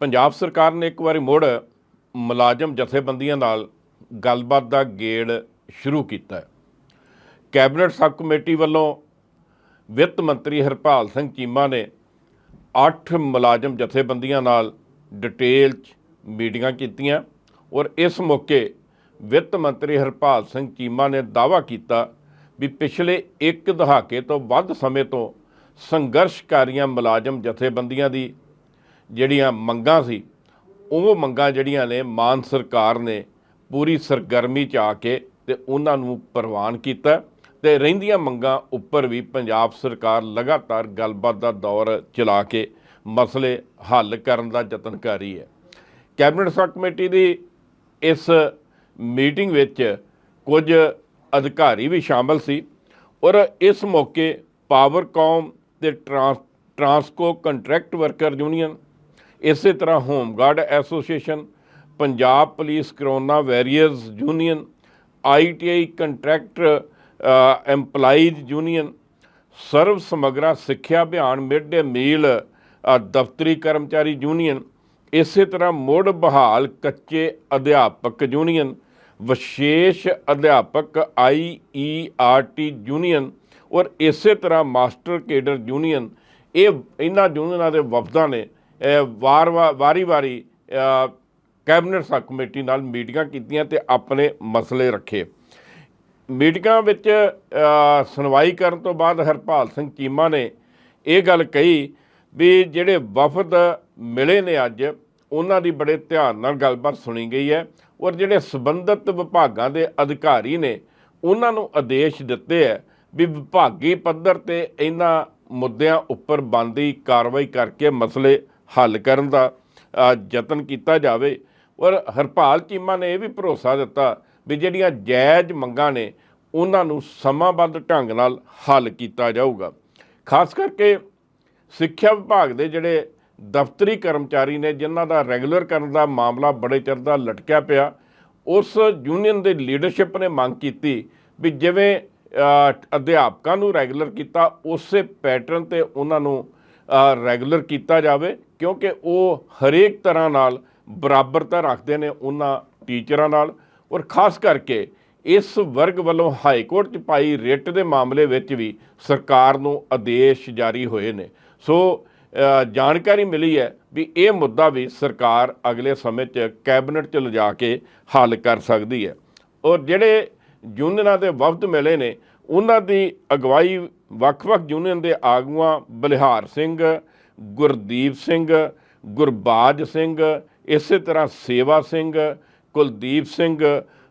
ਪੰਜਾਬ ਸਰਕਾਰ ਨੇ ਇੱਕ ਵਾਰੀ ਮੁੜ ਮੁਲਾਜ਼ਮ ਜਥੇਬੰਦੀਆਂ ਨਾਲ ਗੱਲਬਾਤ ਦਾ ਗੇੜ ਸ਼ੁਰੂ ਕੀਤਾ ਹੈ। ਕੈਬਨਿਟ ਸਬ ਕਮੇਟੀ ਵੱਲੋਂ ਵਿੱਤ ਮੰਤਰੀ ਹਰਪਾਲ ਸਿੰਘ ਚੀਮਾ ਨੇ 8 ਮੁਲਾਜ਼ਮ ਜਥੇਬੰਦੀਆਂ ਨਾਲ ਡਿਟੇਲ 'ਚ ਮੀਟਿੰਗਾਂ ਕੀਤੀਆਂ ਔਰ ਇਸ ਮੌਕੇ ਵਿੱਤ ਮੰਤਰੀ ਹਰਪਾਲ ਸਿੰਘ ਚੀਮਾ ਨੇ ਦਾਅਵਾ ਕੀਤਾ ਵੀ ਪਿਛਲੇ ਇੱਕ ਦਹਾਕੇ ਤੋਂ ਵੱਧ ਸਮੇਂ ਤੋਂ ਸੰਘਰਸ਼ਕਾਰੀਆਂ ਮੁਲਾਜ਼ਮ ਜਥੇਬੰਦੀਆਂ ਦੀ ਜਿਹੜੀਆਂ ਮੰਗਾਂ ਸੀ, ਉਹ ਮੰਗਾਂ ਜਿਹੜੀਆਂ ਨੇ ਮਾਨ ਸਰਕਾਰ ਨੇ ਪੂਰੀ ਸਰਗਰਮੀ ਚ ਆ ਕੇ ਤੇ ਉਹਨਾਂ ਨੂੰ ਪ੍ਰਵਾਨ ਕੀਤਾ ਤੇ ਰਹਿੰਦੀਆਂ ਮੰਗਾਂ ਉੱਪਰ ਵੀ ਪੰਜਾਬ ਸਰਕਾਰ ਲਗਾਤਾਰ ਗੱਲਬਾਤ ਦਾ ਦੌਰ ਚਲਾ ਕੇ ਮਸਲੇ ਹੱਲ ਕਰਨ ਦਾ ਯਤਨ ਕਰ ਰਹੀ ਹੈ। ਕੈਬਨਿਟ ਸਬ ਕਮੇਟੀ ਦੀ ਇਸ ਮੀਟਿੰਗ ਵਿੱਚ ਕੁਝ ਅਧਿਕਾਰੀ ਵੀ ਸ਼ਾਮਲ ਸੀ ਔਰ ਇਸ ਮੌਕੇ ਪਾਵਰਕਾਮ ਤੇ trans, Transco contract worker union ਇਸੇ ਤਰ੍ਹਾਂ home guard association Punjab police corona warriors union ITI contractor employees union Sarva Samagra Shiksha Abhiyan mid ਡੇ ਮੀਲ ਦਫ਼ਤਰੀ ਕਰਮਚਾਰੀ ਯੂਨੀਅਨ, ਇਸੇ ਤਰ੍ਹਾਂ ਮੁੜ ਬਹਾਲ ਕੱਚੇ ਅਧਿਆਪਕ ਯੂਨੀਅਨ, ਵਿਸ਼ੇਸ਼ ਅਧਿਆਪਕ ਆਈਈਆਰਟੀ ਯੂਨੀਅਨ ਔਰ ਇਸੇ ਤਰ੍ਹਾਂ ਮਾਸਟਰ ਕੇਡਰ ਯੂਨੀਅਨ, ਇਹ ਇਹਨਾਂ ਯੂਨੀਅਨਾਂ ਦੇ ਵਫਦਾਂ ਨੇ। ਵਾਰ ਵਾਰੀ ਵਾਰੀ ਕੈਬਨਿਟ ਸਬ ਕਮੇਟੀ ਨਾਲ ਮੀਟਿੰਗਾਂ ਕੀਤੀਆਂ ਤੇ ਆਪਣੇ ਮਸਲੇ ਰੱਖੇ। ਮੀਟਿੰਗਾਂ ਵਿੱਚ ਸੁਣਵਾਈ ਕਰਨ ਤੋਂ ਬਾਅਦ ਹਰਪਾਲ ਸਿੰਘ ਚੀਮਾ ਨੇ ਇਹ ਗੱਲ ਕਹੀ ਵੀ ਜਿਹੜੇ ਵਫਦ ਮਿਲੇ ਨੇ ਅੱਜ, ਉਹਨਾਂ ਦੀ ਬੜੇ ਧਿਆਨ ਨਾਲ ਗੱਲਬਾਤ ਸੁਣੀ ਗਈ ਹੈ ਔਰ ਜਿਹੜੇ ਸਬੰਧਤ ਵਿਭਾਗਾਂ ਦੇ ਅਧਿਕਾਰੀ ਨੇ, ਉਹਨਾਂ ਨੂੰ ਆਦੇਸ਼ ਦਿੱਤੇ ਹੈ ਵੀ ਵਿਭਾਗੀ ਪੱਧਰ ਤੇ ਇਹਨਾਂ ਮੁੱਦਿਆਂ ਉੱਪਰ ਬੰਦੀ ਕਾਰਵਾਈ ਕਰਕੇ ਮਸਲੇ ਹੱਲ ਕਰਨ ਦਾ ਯਤਨ ਕੀਤਾ ਜਾਵੇ। ਔਰ ਹਰਪਾਲ ਚੀਮਾ ਨੇ ਇਹ ਵੀ ਭਰੋਸਾ ਦਿੱਤਾ ਵੀ ਜਿਹੜੀਆਂ ਜਾਇਜ਼ ਮੰਗਾਂ ਨੇ, ਉਹਨਾਂ ਨੂੰ ਸਮਾਂਬੱਧ ਢੰਗ ਨਾਲ ਹੱਲ ਕੀਤਾ ਜਾਊਗਾ। ਖਾਸ ਕਰਕੇ ਸਿੱਖਿਆ ਵਿਭਾਗ ਦੇ ਜਿਹੜੇ ਦਫ਼ਤਰੀ ਕਰਮਚਾਰੀ ਨੇ, ਜਿਨ੍ਹਾਂ ਦਾ ਰੈਗੂਲਰ ਕਰਨ ਦਾ ਮਾਮਲਾ ਬੜੇ ਚਿਰ ਦਾ ਲਟਕਿਆ ਪਿਆ, ਉਸ ਯੂਨੀਅਨ ਦੇ ਲੀਡਰਸ਼ਿਪ ਨੇ ਮੰਗ ਕੀਤੀ ਵੀ ਜਿਵੇਂ ਅਧਿਆਪਕਾਂ ਨੂੰ ਰੈਗੂਲਰ ਕੀਤਾ, ਉਸੇ ਪੈਟਰਨ ਤੇ ਉਹਨਾਂ ਨੂੰ ਰੈਗੂਲਰ ਕੀਤਾ ਜਾਵੇ, ਕਿਉਂਕਿ ਉਹ ਹਰੇਕ ਤਰ੍ਹਾਂ ਨਾਲ ਬਰਾਬਰਤਾ ਰੱਖਦੇ ਨੇ ਉਹਨਾਂ ਟੀਚਰਾਂ ਨਾਲ। ਔਰ ਖਾਸ ਕਰਕੇ ਇਸ ਵਰਗ ਵੱਲੋਂ ਹਾਈ ਕੋਰਟ 'ਚ ਪਾਈ ਰਿਟ ਦੇ ਮਾਮਲੇ ਵਿੱਚ ਵੀ ਸਰਕਾਰ ਨੂੰ ਆਦੇਸ਼ ਜਾਰੀ ਹੋਏ ਨੇ। ਸੋ ਜਾਣਕਾਰੀ ਮਿਲੀ ਹੈ ਵੀ ਇਹ ਮੁੱਦਾ ਵੀ ਸਰਕਾਰ ਅਗਲੇ ਸਮੇਂ 'ਚ ਕੈਬਨਿਟ 'ਚ ਲਿਜਾ ਕੇ ਹੱਲ ਕਰ ਸਕਦੀ ਹੈ। ਔਰ ਜਿਹੜੇ ਯੂਨੀਅਨਾਂ ਦੇ ਵਫਦ ਮਿਲੇ ਨੇ ਉਹਨਾਂ ਦੀ ਅਗਵਾਈ ਵੱਖ-ਵੱਖ ਯੂਨੀਅਨ ਦੇ ਆਗੂਆਂ ਬਲਿਹਾਰ ਸਿੰਘ ਗੁਰਦੀਪ ਸਿੰਘ ਗੁਰਬਾਜ ਸਿੰਘ ਇਸੇ ਤਰ੍ਹਾਂ ਸੇਵਾ ਸਿੰਘ ਕੁਲਦੀਪ ਸਿੰਘ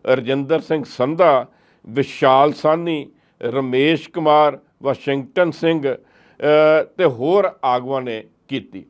ਰਜਿੰਦਰ ਸਿੰਘ ਸੰਧਾ ਵਿਸ਼ਾਲ ਸਾਨੀ ਰਮੇਸ਼ ਕੁਮਾਰ ਵਾਸ਼ਿੰਗਟਨ ਸਿੰਘ ਅ, ਤੇ ਹੋਰ ਆਗੂਆਂ ਨੇ ਕੀਤੀ।